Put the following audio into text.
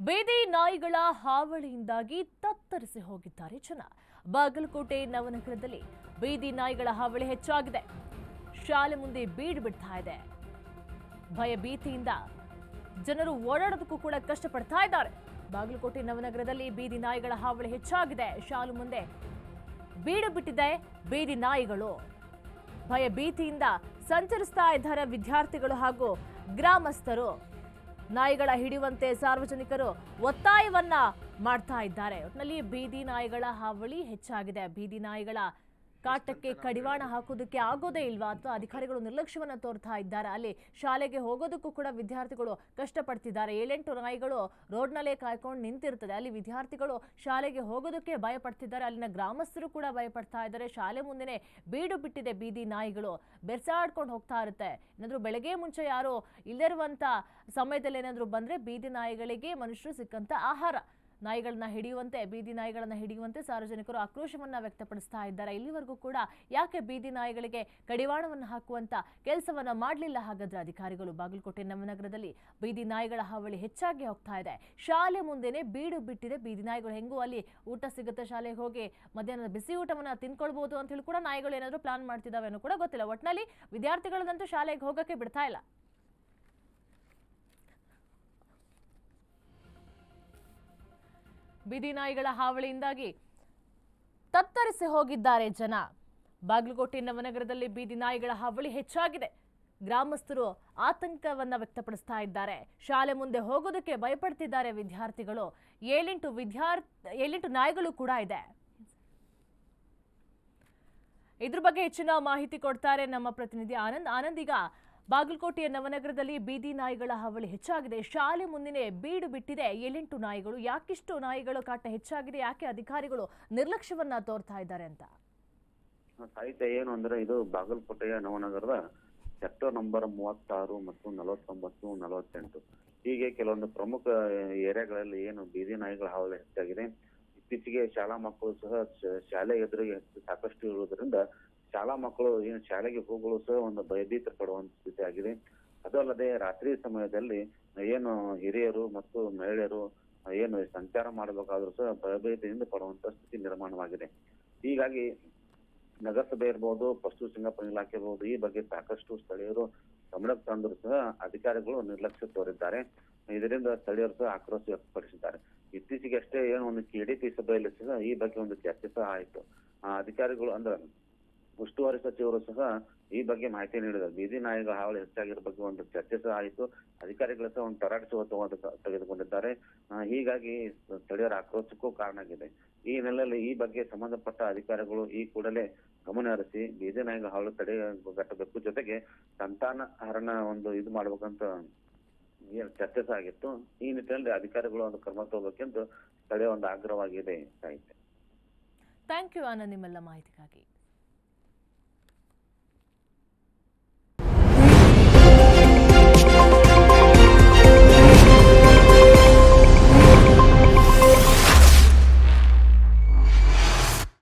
ಬೀದಿ ನಾಯಿಗಳ ಹಾವಳಿಯಿಂದಾಗಿ ತತ್ತರಿಸಿ ಹೋಗಿದ್ದಾರೆ ಜನ. ಬಾಗಲಕೋಟೆ ನವನಗರದಲ್ಲಿ ಬೀದಿ ನಾಯಿಗಳ ಹಾವಳಿ ಹೆಚ್ಚಾಗಿದೆ. ಶಾಲೆ ಮುಂದೆ ಬೀಡು ಬಿಡ್ತಾ ಇದೆ. ಭಯ ಭೀತಿಯಿಂದ ಜನರು ಓಡಾಡೋದಕ್ಕೂ ಕೂಡ ಕಷ್ಟಪಡ್ತಾ ಇದ್ದಾರೆ. ಬಾಗಲಕೋಟೆ ನವನಗರದಲ್ಲಿ ಬೀದಿ ನಾಯಿಗಳ ಹಾವಳಿ ಹೆಚ್ಚಾಗಿದೆ. ಶಾಲೆ ಮುಂದೆ ಬೀಡು ಬಿಟ್ಟಿದೆ ಬೀದಿ ನಾಯಿಗಳು. ಭಯ ಭೀತಿಯಿಂದ ಸಂಚರಿಸ್ತಾ ಇದ್ದಾರೆ ವಿದ್ಯಾರ್ಥಿಗಳು ಹಾಗೂ ಗ್ರಾಮಸ್ಥರು. ನಾಯಿಗಳ ಹಿಡಿಯುವಂತೆ ಸಾರ್ವಜನಿಕರು ಒತ್ತಾಯವನ್ನ ಮಾಡ್ತಾ ಇದ್ದಾರೆ. ಒಟ್ಟಿನಲ್ಲಿ ಬೀದಿ ನಾಯಿಗಳ ಹಾವಳಿ ಹೆಚ್ಚಾಗಿದೆ. ಬೀದಿ ನಾಯಿಗಳ ಕಾಟಕ್ಕೆ ಕಡಿವಾಣ ಹಾಕೋದಕ್ಕೆ ಆಗೋದೇ ಇಲ್ವಾ ಅಥವಾ ಅಧಿಕಾರಿಗಳು ನಿರ್ಲಕ್ಷ್ಯವನ್ನ ತೋರ್ತಾ ಇದ್ದಾರೆ. ಅಲ್ಲಿ ಶಾಲೆಗೆ ಹೋಗೋದಕ್ಕೂ ಕೂಡ ವಿದ್ಯಾರ್ಥಿಗಳು ಕಷ್ಟಪಡ್ತಿದ್ದಾರೆ. ಏಳೆಂಟು ನಾಯಿಗಳು ರೋಡ್ನಲ್ಲೇ ಕಾಯ್ಕೊಂಡು ನಿಂತಿರ್ತದೆ. ಅಲ್ಲಿ ವಿದ್ಯಾರ್ಥಿಗಳು ಶಾಲೆಗೆ ಹೋಗೋದಕ್ಕೆ ಭಯ ಪಡ್ತಿದ್ದಾರೆ ಅಲ್ಲಿನ ಗ್ರಾಮಸ್ಥರು ಕೂಡ ಭಯ ಪಡ್ತಾ ಇದ್ದಾರೆ. ಶಾಲೆ ಮುಂದೆನೆ ಬೀಡು ಬಿಟ್ಟಿದೆ ಬೀದಿ ನಾಯಿಗಳು. ಬೆರ್ಸಾಡ್ಕೊಂಡು ಹೋಗ್ತಾ ಇರುತ್ತೆ. ಏನಾದ್ರು ಬೆಳಗ್ಗೆ ಮುಂಚೆ ಯಾರು ಇಲ್ಲಿರುವಂತ ಸಮಯದಲ್ಲಿ ಏನಾದ್ರು ಬಂದ್ರೆ ಬೀದಿ ನಾಯಿಗಳಿಗೆ ಮನುಷ್ಯರು ಸಿಕ್ಕಂತ ಆಹಾರ. ನಾಯಿಗಳನ್ನ ಹಿಡಿಯುವಂತೆ, ಬೀದಿ ನಾಯಿಗಳನ್ನ ಹಿಡಿಯುವಂತೆ ಸಾರ್ವಜನಿಕರು ಆಕ್ರೋಶವನ್ನ ವ್ಯಕ್ತಪಡಿಸ್ತಾ ಇದ್ದಾರೆ. ಇಲ್ಲಿವರೆಗೂ ಕೂಡ ಯಾಕೆ ಬೀದಿ ನಾಯಿಗಳಿಗೆ ಕಡಿವಾಣವನ್ನು ಹಾಕುವಂತ ಕೆಲಸವನ್ನ ಮಾಡಲಿಲ್ಲ ಹಾಗಾದ್ರೆ ಅಧಿಕಾರಿಗಳು? ಬಾಗಲಕೋಟೆ ನವನಗರದಲ್ಲಿ ಬೀದಿ ನಾಯಿಗಳ ಹಾವಳಿ ಹೆಚ್ಚಾಗಿ ಹೋಗ್ತಾ ಇದೆ. ಶಾಲೆ ಮುಂದೆನೆ ಬೀಡು ಬಿಟ್ಟಿದೆ. ಬೀದಿ ನಾಯಿಗಳು ಹೆಂಗೂ ಅಲ್ಲಿ ಊಟ ಸಿಗುತ್ತೆ? ಶಾಲೆಗೆ ಹೋಗಿ ಮಧ್ಯಾಹ್ನದ ಬಿಸಿ ಊಟವನ್ನ ತಿನ್ಕೊಳ್ಬಹುದು ಅಂತ ಹೇಳಿ ಕೂಡ ನಾಯಿಗಳು ಏನಾದರೂ ಪ್ಲಾನ್ ಮಾಡ್ತಿದ್ದಾವೆ ಅನ್ನೋ ಕೂಡ ಗೊತ್ತಿಲ್ಲ. ಒಟ್ಟಿನಲ್ಲಿ ವಿದ್ಯಾರ್ಥಿಗಳನ್ನಂತೂ ಶಾಲೆಗೆ ಹೋಗಕ್ಕೆ ಬಿಡ್ತಾ ಇಲ್ಲ. ಬೀದಿ ನಾಯಿಗಳ ಹಾವಳಿಯಿಂದಾಗಿ ತತ್ತರಿಸಿ ಹೋಗಿದ್ದಾರೆ ಜನ. ಬಾಗಲಕೋಟೆ ನವನಗರದಲ್ಲಿ ಬೀದಿ ನಾಯಿಗಳ ಹಾವಳಿ ಹೆಚ್ಚಾಗಿದೆ. ಗ್ರಾಮಸ್ಥರು ಆತಂಕವನ್ನ ವ್ಯಕ್ತಪಡಿಸ್ತಾ ಇದ್ದಾರೆ. ಶಾಲೆ ಮುಂದೆ ಹೋಗೋದಕ್ಕೆ ಭಯಪಡ್ತಿದ್ದಾರೆ ವಿದ್ಯಾರ್ಥಿಗಳು. ಏಳೆಂಟು ವಿದ್ಯಾರ್ಥಿ ಏಳೆಂಟು ನಾಯಿಗಳು ಕೂಡ ಇದೆ. ಇದ್ರ ಬಗ್ಗೆ ಹೆಚ್ಚಿನ ಮಾಹಿತಿ ಕೊಡ್ತಾರೆ ನಮ್ಮ ಪ್ರತಿನಿಧಿ ಆನಂದ್. ಆನಂದ್, ಈಗ ಬಾಗಲಕೋಟೆಯ ನವನಗರದಲ್ಲಿ ಬೀದಿ ನಾಯಿಗಳ ಹಾವಳಿ ಹೆಚ್ಚಾಗಿದೆ. ಶಾಲೆ ಮುಂದಿನ ಬೀಡು ಬಿಟ್ಟಿದೆ. ಏಳೆಂಟು ನಾಯಿಗಳು, ಯಾಕಿಷ್ಟು ನಾಯಿಗಳು ಕಾಟ ಹೆಚ್ಚಾಗಿದೆ, ಯಾಕೆ ಅಧಿಕಾರಿಗಳು ನಿರ್ಲಕ್ಷ್ಯವನ್ನ ತೋರ್ತಾ ಇದ್ದಾರೆ ಅಂತ? ಸಾಹಿತ್ಯ ಏನು ಅಂದ್ರೆ ಇದು ಬಾಗಲಕೋಟೆಯ ನವನಗರದ ಸೆಕ್ಟರ್ ನಂಬರ್ ಮೂವತ್ತಾರು ಮತ್ತು ನಲವತ್ತೊಂಬತ್ತು, ನಲವತ್ತೆಂಟು. ಹೀಗೆ ಕೆಲವೊಂದು ಪ್ರಮುಖ ಏರಿಯಾಗಳಲ್ಲಿ ಏನು ಬೀದಿ ನಾಯಿಗಳ ಹಾವಳಿ ಹೆಚ್ಚಾಗಿದೆ. ಇತ್ತೀಚೆಗೆ ಶಾಲಾ ಮಕ್ಕಳು ಸಹ ಶಾಲೆ ಎದುರಿಗೆ ಸಾಕಷ್ಟು ಇರುವುದರಿಂದ ಶಾಲಾ ಮಕ್ಕಳು ಏನು ಶಾಲೆಗೆ ಹೋಗಲು ಸಹ ಒಂದು ಭಯಭೀತ ಪಡುವಂತ ಸ್ಥಿತಿ ಆಗಿದೆ. ಅದೂ ಅಲ್ಲದೆ ರಾತ್ರಿ ಸಮಯದಲ್ಲಿ ಏನು ಹಿರಿಯರು ಮತ್ತು ಮಹಿಳೆಯರು ಏನು ಸಂಚಾರ ಮಾಡಬೇಕಾದ್ರೂ ಸಹ ಭಯಭೀತಿಯಿಂದ ಪಡುವಂತ ಸ್ಥಿತಿ ನಿರ್ಮಾಣವಾಗಿದೆ. ಹೀಗಾಗಿ ನಗರಸಭೆ ಇರ್ಬೋದು, ಪಶು ಸಿಂಗಾಪುರ ಇಲಾಖೆ ಇರ್ಬೋದು, ಈ ಬಗ್ಗೆ ಸಾಕಷ್ಟು ಸ್ಥಳೀಯರು ಗಮನಕ್ಕೆ ತಂದರೂ ಸಹ ಅಧಿಕಾರಿಗಳು ನಿರ್ಲಕ್ಷ್ಯ ತೋರಿದ್ದಾರೆ. ಇದರಿಂದ ಸ್ಥಳೀಯರು ಸಹ ಆಕ್ರೋಶ ವ್ಯಕ್ತಪಡಿಸಿದ್ದಾರೆ. ಇತ್ತೀಚೆಗೆ ಅಷ್ಟೇ ಏನು ಒಂದು ಕೆಡಿಪಿ ಸಭೆಯಲ್ಲಿ ಸಹ ಈ ಬಗ್ಗೆ ಒಂದು ಚರ್ಚೆ ಸಹ ಆಯಿತು. ಅಧಿಕಾರಿಗಳು ಅಂದ್ರೆ ಉಸ್ತುವಾರಿ ಸಚಿವರು ಸಹ ಈ ಬಗ್ಗೆ ಮಾಹಿತಿ ನೀಡಿದರು ಬೀದಿ ನಾಯಿಗಳ ಹಾವಳಿ ಹೆಚ್ಚಾಗಿರೋ ಬಗ್ಗೆ ಒಂದು ಚರ್ಚೆ ಸಹ ಆಯಿತು. ಅಧಿಕಾರಿಗಳು ಸಹ ಒಂದು ತರಾಟೆ ತೆಗೆದುಕೊಂಡಿದ್ದಾರೆ. ಹೀಗಾಗಿ ಸ್ಥಳೀಯರ ಆಕ್ರೋಶಕ್ಕೂ ಕಾರಣ ಆಗಿದೆ. ಈ ಹಿನ್ನೆಲೆಯಲ್ಲಿ ಈ ಬಗ್ಗೆ ಸಂಬಂಧಪಟ್ಟ ಅಧಿಕಾರಿಗಳು ಈ ಕೂಡಲೇ ಗಮನ ಹರಿಸಿ ಬೀದಿ ನಾಯಿಗಳ ಹಾವಳಿ ತಡೆಗಟ್ಟಬೇಕು ಜೊತೆಗೆ ಸಂತಾನ ಹರಣ ಒಂದು ಇದು ಮಾಡಬೇಕಂತ ಚರ್ಚೆ ಸಹ ಆಗಿತ್ತು. ಈ ನಿಟ್ಟಿನಲ್ಲಿ ಅಧಿಕಾರಿಗಳು ಒಂದು ಕ್ರಮ ತಗೋಬೇಕೆಂದು ಸ್ಥಳೀಯ ಒಂದು ಆಗ್ರಹವಾಗಿದೆ. ಸಾಹಿತ್ಯ ಥ್ಯಾಂಕ್ ಯು ಆನಂದ್ ನಿಮ್ಮೆಲ್ಲ ಮಾಹಿತಿಗಾಗಿ.